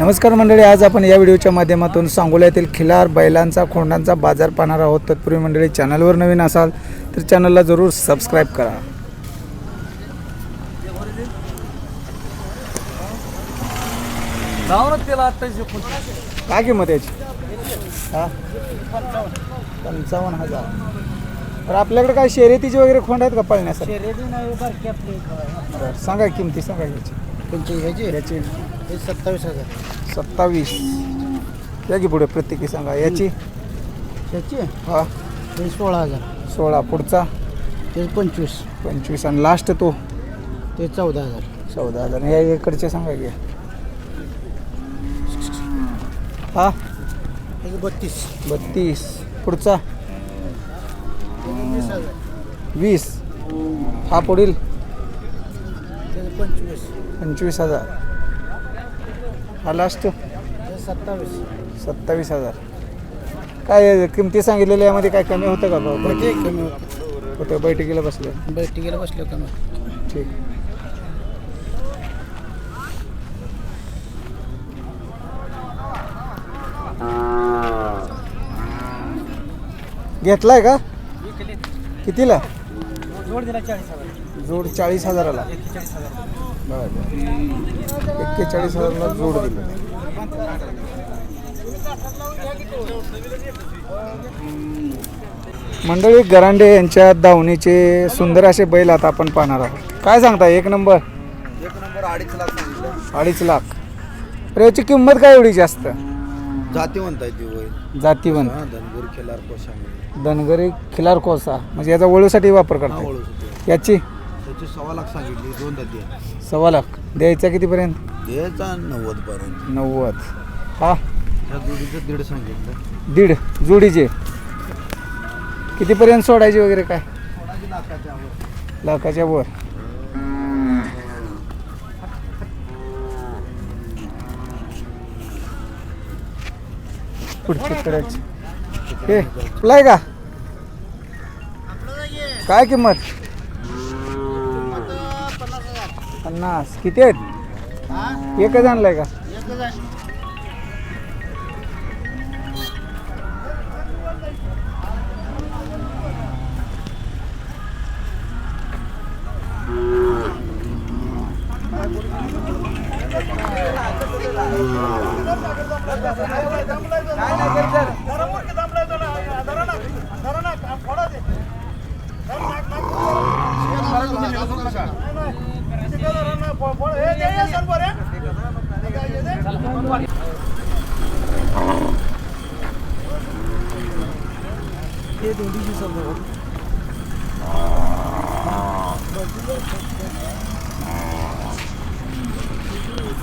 नमस्कार मंडळी आज आपण या व्हिडिओच्या माध्यमातून सांगोला येथील खिलार बैलांचा खोंडांचा बाजार पाहणार आहोत. तत्पूर्वी मंडळी चॅनलवर नवीन असाल तर चॅनलला जरूर सबस्क्राईब करा. काय किंमत याची? हा? पंचावन्न हजार. तर आपल्याकडे काय शर्यतीचे वगैरे खोंड आहेत का पळण्यासाठी? सांगा किमती सांगा याची. याची. हे सत्तावीस हजार. सत्तावीस. या की पुढे प्रत्येकी सांगा याची? त्याची हा. हे सोळा हजार. सोळा पुढचा? ते पंचवीस. पंचवीस आणि लास्ट तो? ते चौदा हजार. चौदा हजार. या इकडचे सांगा की. हा? हे बत्तीस. बत्तीस. पुढचा? वीस हजार. वीस. हा पुढील? ते पंचवीस. पंचवीस हजार. हा लास्ट सत्तावीस. सत्तावीस हजार. काय किमती सांगितलेल्या यामध्ये काय कमी होतं का भाऊ? ते कमी होतं. होतं बैठकीला बसले? बैठकीला बसलो कमी ठीक. घेतलाय का? कितीला? जोड दिला चाळीस हजार. जोड चाळीस हजाराला. एक्केचाळीस हजाराला जोड दिलं. मंडळी गरांडे यांच्या दावणीचे सुंदर असे बैल आता आपण पाहणार आहोत. काय सांगता एक नंबर? एक नंबर अडीच लाख. अडीच लाख तर याची किंमत काय एवढी जास्त? जातीवंत आहे ती जातीवंत. धनगुर केलार कोशामध्ये धनगरी खिलार कोसा. म्हणजे याचा वळूसाठी वापर करतो याची? त्याची सव्वा लाख सांगितली दोन आहे. सव्वा लाख. द्यायचा कितीपर्यंत? द्यायचा नव्वद पर्यंत नव्वद. हा. त्या जोडीचं दीड सांगितलं. दीड. जोडीचे. कितीपर्यंत सोडायची वगैरे काय? कोणाची लाखाच्या वर. लाखाच्या वर. पुढची करायची. हे तुलाय का? काय किंमत? पन्नास किती आहेत एकच आणलाय का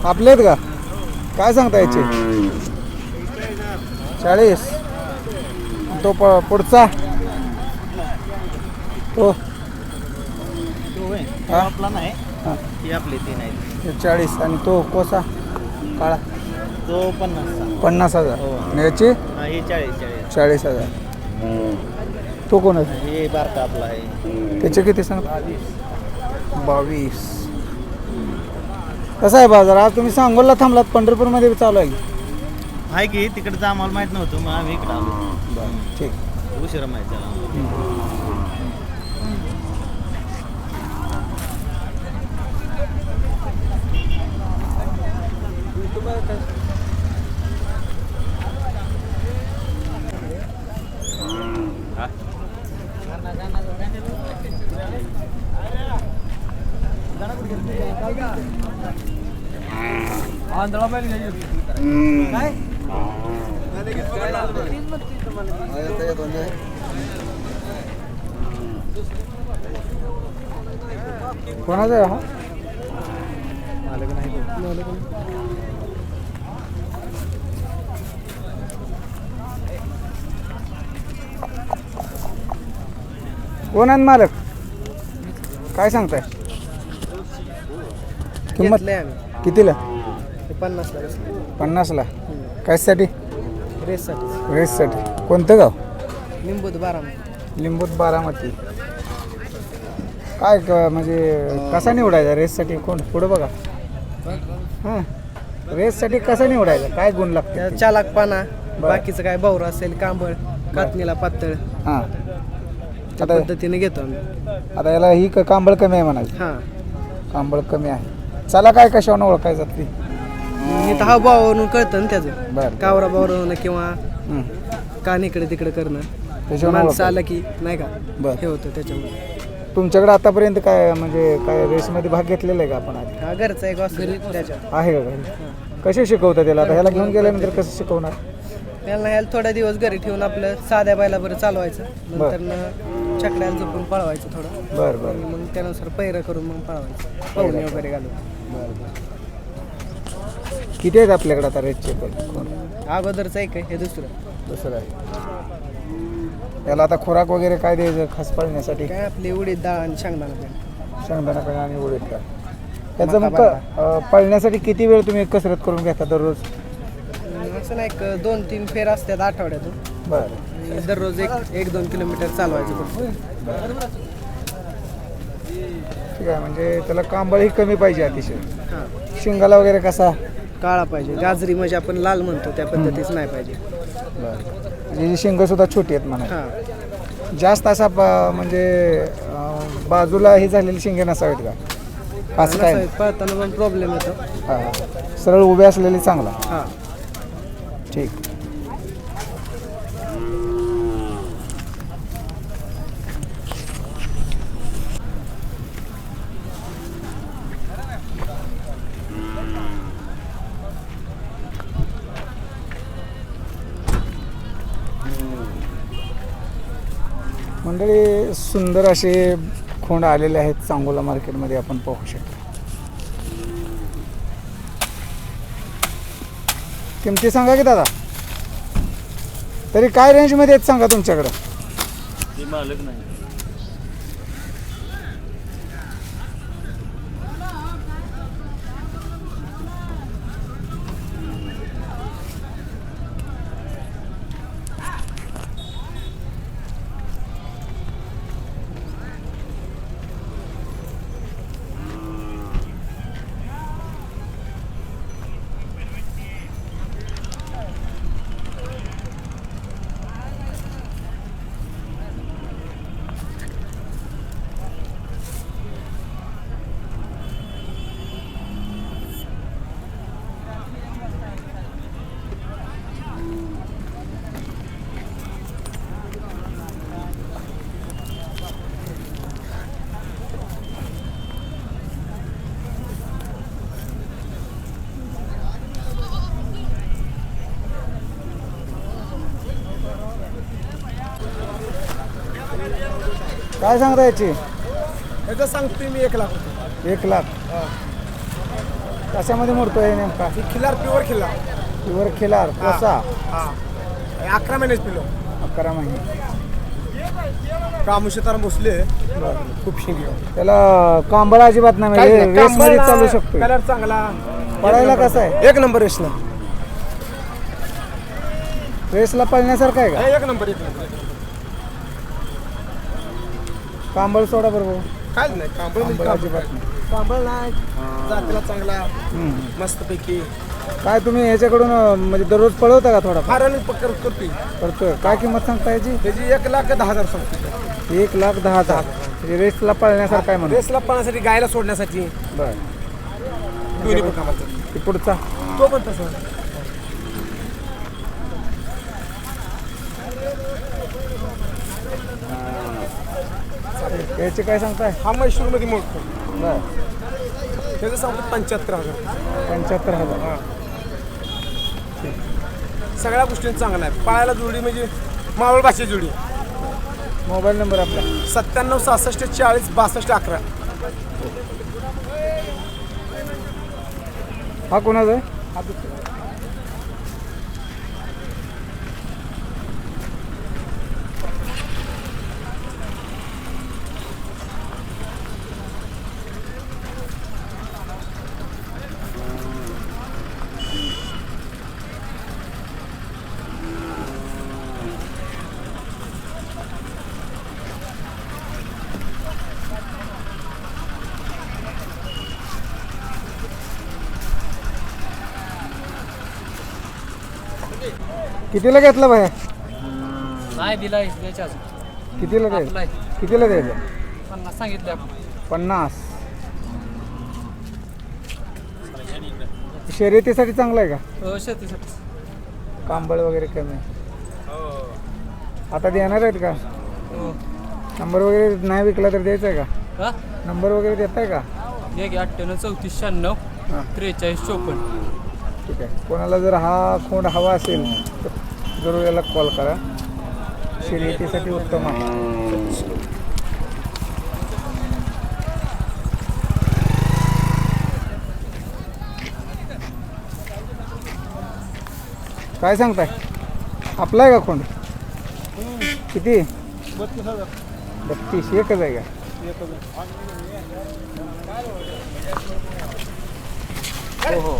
आपले आहेत का? काय सांगता याचे? चाळीस. तो प पुढचा. तो. आपला नाही ती आपली ती नाही हे चाळीस आणि तो कोसा काळा. तो पन्नासचा पन्नास हजार. हो. आणि याची? हा हे चाळीस चाळीस. चाळीस हजार. तो कोण आहे? हे बारका आपला आहे. त्याचे किती सांग? बावीस. कसा आहे बाजार? आज तुम्ही सांगोलला थांबलात पंढरपूरमध्ये चालू आहे आहे की तिकडचं आम्हाला माहीत नव्हतं मग आम्ही इकडं आलो. ठीक. उशिरा माहीत झाला कोणाचा आहे हा? कोण आहे मालक? काय सांगताय? किंमत? कितीला? पन्नासला पन्नासला. कशासाठी? रेससाठी. रेससाठी. कोणतं गाव? लिंबूत बारा लिंबूत बारामती. काय क- म्हणजे कसा निवडायचा? रेससाठी कोण? पुढं बघा. हां. रेससाठी कसं निवडायचं? काय गुण लागते त्या चालाकपाना बाकीचं काय बावर असेल कांबळ कातणीला पातळ. हां. त्या आता पद्धतीने घेतो आम्ही. आता याला ही क- कांबळ कमी आहे म्हणायची. हां. कांबळ कमी आहे. चला काय कशावर ओळखायचं ती? इथं हा भावावरून कळतं ना त्याचं. बरं. कावरा बावरून किंवा हं. कान इकडे तिकडे करणं. त्याच्यावर माणसं ओळखायचं. आलं की नाही का? बरं. हे होतं त्याच्यामुळे. तुमच्याकडे आतापर्यंत काय म्हणजे काय रेसमध्ये भाग घेतलेला आहे का आपण आधी? हा घरचा एक वासरू त्याच्यात आहे का घरी? कसे शिकवता त्याला? आता ह्याला घेऊन गेल्यानंतर कसं शिकवणार? त्यांना ह्याला थोड्या दिवस घरी ठेवून आपलं साध्या बायला बरं चालवायचं. नंतर छकड्याला झोपून पळवायचं थोडं. बरं बरं. आणि मग त्यानुसार पैर करून मग पळवायचं. पवनी वगैरे घालून. बरं बरं किती आहेत आपल्याकडे आता रेसचे पण? कोण? अगोदरचं एक आहे हे दुसरं. दुसरं आहे. त्याला आता खुराक वगैरे काय द्यायचं? खास पाळण्यासाठी काय आपली उडीद डाळ आणि शेंगदाणा पेंड. शेंगदाणा आणि उडीद का त्याचं मग क- अं, पळण्यासाठी किती वेळ तुम्ही कसरत करून घेता दररोज? असं नाही एक दोन तीन फेर असतात आठवड्यातून. बरं. आणि दररोज एक एक दोन किलोमीटर चालवायचं फक्त. ठीक आहे म्हणजे त्याला कांबळही कमी पाहिजे अतिशय. हां. शिंगाला वगैरे कसा? काळा पाहिजे. गाजरी म्हणजे आपण लाल म्हणतो त्या पद्धतीच नाही पाहिजे. बरं. म्हणजे शिंग सुद्धा छोटी आहेत म्हणा हां. जास्त असा प- म्हणजे अं, बाजूला ही झालेली शिंगे नसावीत का? असं काय पण प्रॉब्लेम येतो. हां. सरळ उभे असलेली चांगला. हां. ठीक. मंडळी सुंदर असे खोंड आलेले आहेत सांगोला मार्केटमध्ये आपण पाहू शकतो. किमती सांगा की दादा? तरी काय रेंजमध्ये आहेत सांगा तुमच्याकडं? मालक नाही. काय सांगता याची? याचं सांगतोय मी एक लाख रुपये. एक लाख. कशामध्ये मोडतो हे नेमका? ही खिल्लार प्युअर खिल्लार प्युअर खिलार कोसा? हा. अकरा महिन्याच पिलो. अकरा महिने. कामुशेतार बसले. बरं. खूप शिंगी त्याला कांबळा अजिबात नाही म्हणजे रेस मध्ये चालू शकतो कलर चांगला. पळायला कसं आहे? एक नंबर रेसला रेसला पळण्यासारखं आहे का? एक नंबर एक नंबर. कांबळ सोडा बरोबर काय नाही कांबळ म्हणजे कांबळ कांबळ. अजिबात नाही. कांबळ नाही. जातीला चांगला हम्म. मस्तपैकी. काय तुम्ही ह्याच्याकडून अं, म्हणजे दररोज पळवता का थोडा फार? पक्कर करतोय. करतोय. काय किंमत सांगता याची? त्याची एक लाख दहा हजार सांगतो एक लाख दहा हजार. म्हणजे रेसला पळण्यासारखं आहे म्हणून? रेसला पाहण्यासाठी गायला सोडण्यासाठी. बरं. दोन्ही पण कामाचं. ते पुढचा? तो पण तसं. याचे काय सांगताय? हा मैसूरमध्ये मोडतो बरं त्याचं सांगतो पंच्याहत्तर हजार. पंच्याहत्तर हजार. हा. सगळ्या गोष्टी चांगल्या आहेत. पाळायला जोडी म्हणजे मावळ भाषे जोडी. मोबाईल नंबर आपला. सत्त्याण्णव सहासष्ट चाळीस बासष्ट अकरा. हा कोणाचा आहे? कितीला घेतला भाया नाही दिला द्यायच्या अजून. कितीला आपला द्यायचं आहे. कितीला द्यायचं? पन्नास सांगितले आपण. पन्नास. शर्यतीसाठी चांगलं आहे का? हो शेतीसाठी कांबळ वगैरे कमी आहे. आता देणार आहेत का? हो. नंबर वगैरे नाही विकला तर द्यायचा आहे का? हा नंबर वगैरे देताय का? घे घे अठ्ठ्याण्णव चौतीस शहाण्णव हां. त्रेचाळीस चोपन्न. ठीक आहे. कोणाला जर हा खोंड हवा असेल तर जरूर याला कॉल करा. शर्यतीसाठी उत्तम आहे. काय सांगताय? आपला आहे का खोंड? किती? बत्तीस. एकच आहे का? हो हो.